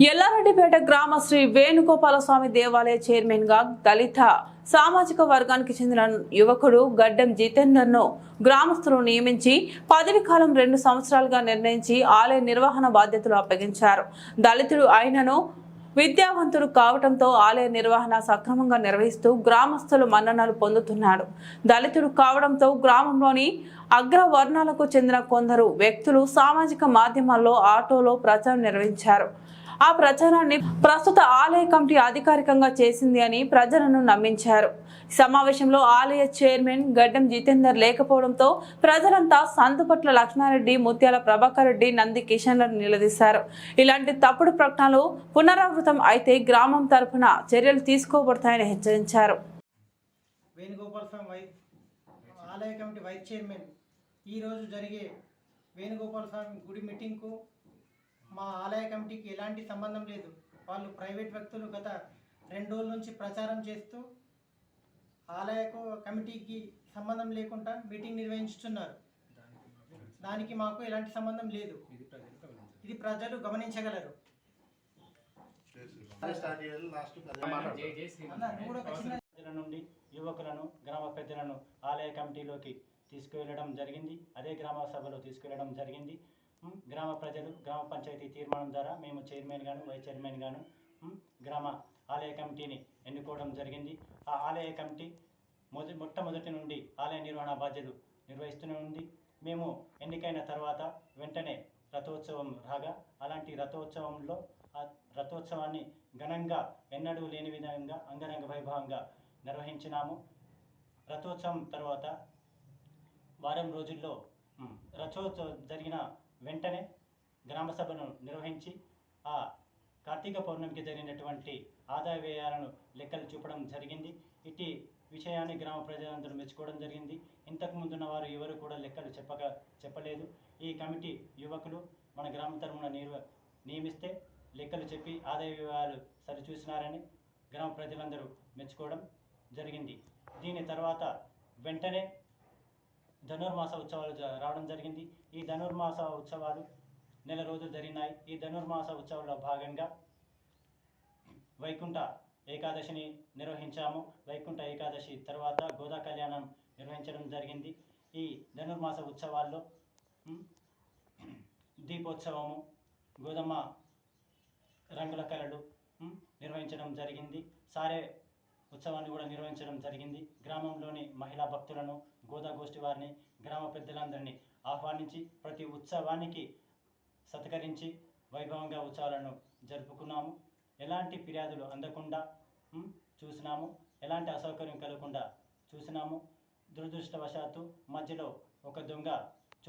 ఎల్లారెడ్డిపేట గ్రామ శ్రీ వేణుగోపాల స్వామి దేవాలయ చైర్మన్గా దళిత సామాజిక వర్గానికి చెందిన యువకుడు గడ్డం జితేందర్ను గ్రామస్తులు నియమించి పదవి కాలం రెండు సంవత్సరాలుగా నిర్ణయించి ఆలయ నిర్వహణ బాధ్యతలు అప్పగించారు. దళితుడు ఆయనను విద్యావంతుడు కావటంతో ఆలయ నిర్వహణ సక్రమంగా నిర్వహిస్తూ గ్రామస్తులు మన్ననలు పొందుతున్నాడు. దళితుడు కావడంతో గ్రామంలోని అగ్రవర్ణాలకు చెందిన కొందరు వ్యక్తులు సామాజిక మాధ్యమాల్లో ఆటోలో ప్రచారం నిర్వహించారు. ఆ ప్రచారాన్ని ప్రస్తుత ఆలయ కమిటీ అధికారికంగా చేసింది అని ప్రజలను నమ్మించారు. సమావేశంలో ఆలయ చైర్మన్ గడ్డం జితేందర్ లేకపోవడంతో ప్రజలంతా సందుపట్ల లక్ష్మారెడ్డి ముత్యాల ప్రభాకర్ రెడ్డి నంది కిషన్లను నిలదీశారు. ఇలాంటి తప్పుడు ప్రకటనలు పునరావృతం అయితే గ్రామం తరఫున చర్యలు తీసుకోబడతాయని హెచ్చరించారు. స్వామి ఆలయ కమిటీ వైస్ చైర్మన్ ఈరోజు జరిగే వేణుగోపాల స్వామి గుడి మీటింగ్కు మా ఆలయ కమిటీకి ఎలాంటి సంబంధం లేదు. వాళ్ళు ప్రైవేట్ వ్యక్తులు గత రెండు రోజుల నుంచి ప్రచారం చేస్తూ ఆలయకు కమిటీకి సంబంధం లేకుండా మీటింగ్ నిర్వహించుతున్నారు. దానికి మాకు ఎలాంటి సంబంధం లేదు. ఇది ప్రజలు గమనించగలరు. ప్రజల నుండి యువకులను గ్రామ పెద్దలను ఆలయ కమిటీలోకి తీసుకువెళ్ళడం జరిగింది. అదే గ్రామ సభలో తీసుకువెళ్ళడం జరిగింది. గ్రామ ప్రజలు గ్రామ పంచాయతీ తీర్మానం ద్వారా మేము చైర్మన్ గాను వైస్ చైర్మన్ గాను గ్రామ ఆలయ కమిటీని ఎన్నుకోవడం జరిగింది. ఆ ఆలయ కమిటీ మొదటి మొట్టమొదటి నుండి ఆలయ నిర్వహణ బాధ్యతలు నిర్వహిస్తూనే ఉంది. మేము ఎన్నికైన తర్వాత వెంటనే రథోత్సవం రాగా అలాంటి రథోత్సవంలో ఆ రథోత్సవాన్ని ఘనంగా ఎన్నడూ లేని విధంగా అంగరంగ వైభవంగా నిర్వహించినాము. రథోత్సవం తర్వాత వారం రోజుల్లో రథోత్సవం జరిగిన వెంటనే గ్రామ సభను నిర్వహించి ఆ కార్తీక పౌర్ణమికి జరిగినటువంటి ఆదాయ వ్యయాలను లెక్కలు చూపడం జరిగింది. ఇట్టి విషయాన్ని గ్రామ ప్రజలందరూ మెచ్చుకోవడం జరిగింది. ఇంతకు ముందున్న వారు ఎవరు కూడా లెక్కలు చెప్పక చెప్పలేదు. ఈ కమిటీ యువకులు మన గ్రామ తరమున నిర్వ నియమిస్తే లెక్కలు చెప్పి ఆదాయ వ్యయాలు సరిచూసినారని గ్రామ ప్రజలందరూ మెచ్చుకోవడం జరిగింది. దీని తర్వాత వెంటనే ధనుర్మాస ఉత్సవాలు రావడం జరిగింది. ఈ ధనుర్మాస ఉత్సవాలు నెల రోజులు జరిగినాయి. ఈ ధనుర్మాస ఉత్సవాల్లో భాగంగా వైకుంఠ ఏకాదశిని నిర్వహించాము. వైకుంఠ ఏకాదశి తర్వాత గోదా కళ్యాణం నిర్వహించడం జరిగింది. ఈ ధనుర్మాస ఉత్సవాల్లో దీపోత్సవము గోధుమ రంగుల కళలు నిర్వహించడం జరిగింది. సారే ఉత్సవాన్ని కూడా నిర్వహించడం జరిగింది. గ్రామంలోని మహిళా భక్తులను గోదాగోష్ఠి వారిని గ్రామ పెద్దలందరినీ ఆహ్వానించి ప్రతి ఉత్సవానికి సత్కరించి వైభవంగా ఉత్సవాలను జరుపుకున్నాము. ఎలాంటి ఫిర్యాదులు అందకుండా చూసినాము. ఎలాంటి అసౌకర్యం కలగకుండా చూసినాము. దురదృష్టవశాత్తు మధ్యలో ఒక దొంగ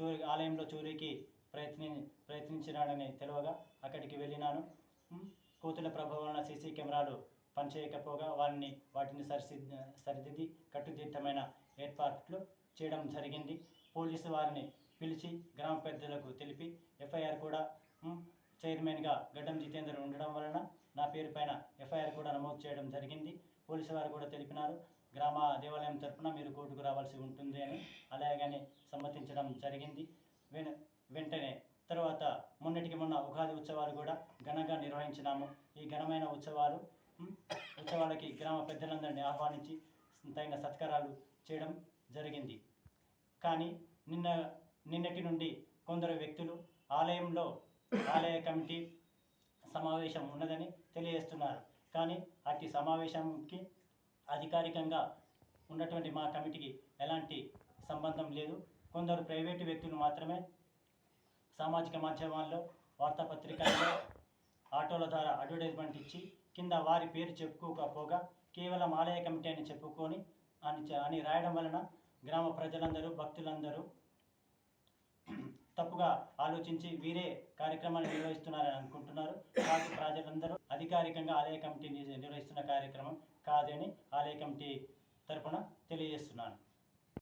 చోరీ ఆలయంలో చోరీకి ప్రయత్ని ప్రయత్నించినాడని తెలియగా అక్కడికి వెళ్ళినాను. కోతుల ప్రభావం వలన సీసీ కెమెరాలు పనిచేయకపోగా వారిని వాటిని సరిసిద్ది సరిదిద్ది కట్టుదిట్టమైన ఏర్పాట్లు చేయడం జరిగింది. పోలీసు వారిని పిలిచి గ్రామ పెద్దలకు తెలిపి ఎఫ్ఐఆర్ కూడా చైర్మన్గా గడ్డం జితేందర్ ఉండడం వలన నా పేరు పైన ఎఫ్ఐఆర్ కూడా నమోదు చేయడం జరిగింది. పోలీసు వారు కూడా తెలిపినారు గ్రామ దేవాలయం తరపున మీరు కోర్టుకు రావాల్సి ఉంటుంది అని అలాగని సమ్మతించడం జరిగింది. వెన వెంటనే తర్వాత మొన్నటికి మొన్న ఉగాది ఉత్సవాలు కూడా ఘనంగా నిర్వహించినాము. ఈ ఘనమైన ఉత్సవాలు వచ్చే వాళ్ళకి గ్రామ పెద్దలందరినీ ఆహ్వానించి తగిన సత్కారాలు చేయడం జరిగింది. కానీ నిన్న నిన్నటి నుండి కొందరు వ్యక్తులు ఆలయంలో ఆలయ కమిటీ సమావేశం ఉన్నదని తెలియజేస్తున్నారు. కానీ అట్టి సమావేశంకి అధికారికంగా ఉన్నటువంటి మా కమిటీకి ఎలాంటి సంబంధం లేదు. కొందరు ప్రైవేటు వ్యక్తులు మాత్రమే సామాజిక మాధ్యమాల్లో వార్తాపత్రికల్లో ఆటోల ద్వారా అడ్వర్టైజ్మెంట్ ఇచ్చి కింద వారి పేరు చెప్పుకోకపోగా కేవలం ఆలయ కమిటీ అని చెప్పుకొని అని అని రాయడం వలన గ్రామ ప్రజలందరూ భక్తులందరూ తప్పుగా ఆలోచించి వీరే కార్యక్రమాన్ని నిర్వహిస్తున్నారని అనుకుంటున్నారు. కాబట్టి ప్రజలందరూ అధికారికంగా ఆలయ కమిటీ నిర్వహిస్తున్న కార్యక్రమం కాదని ఆలయ కమిటీ తరపున తెలియజేస్తున్నాను.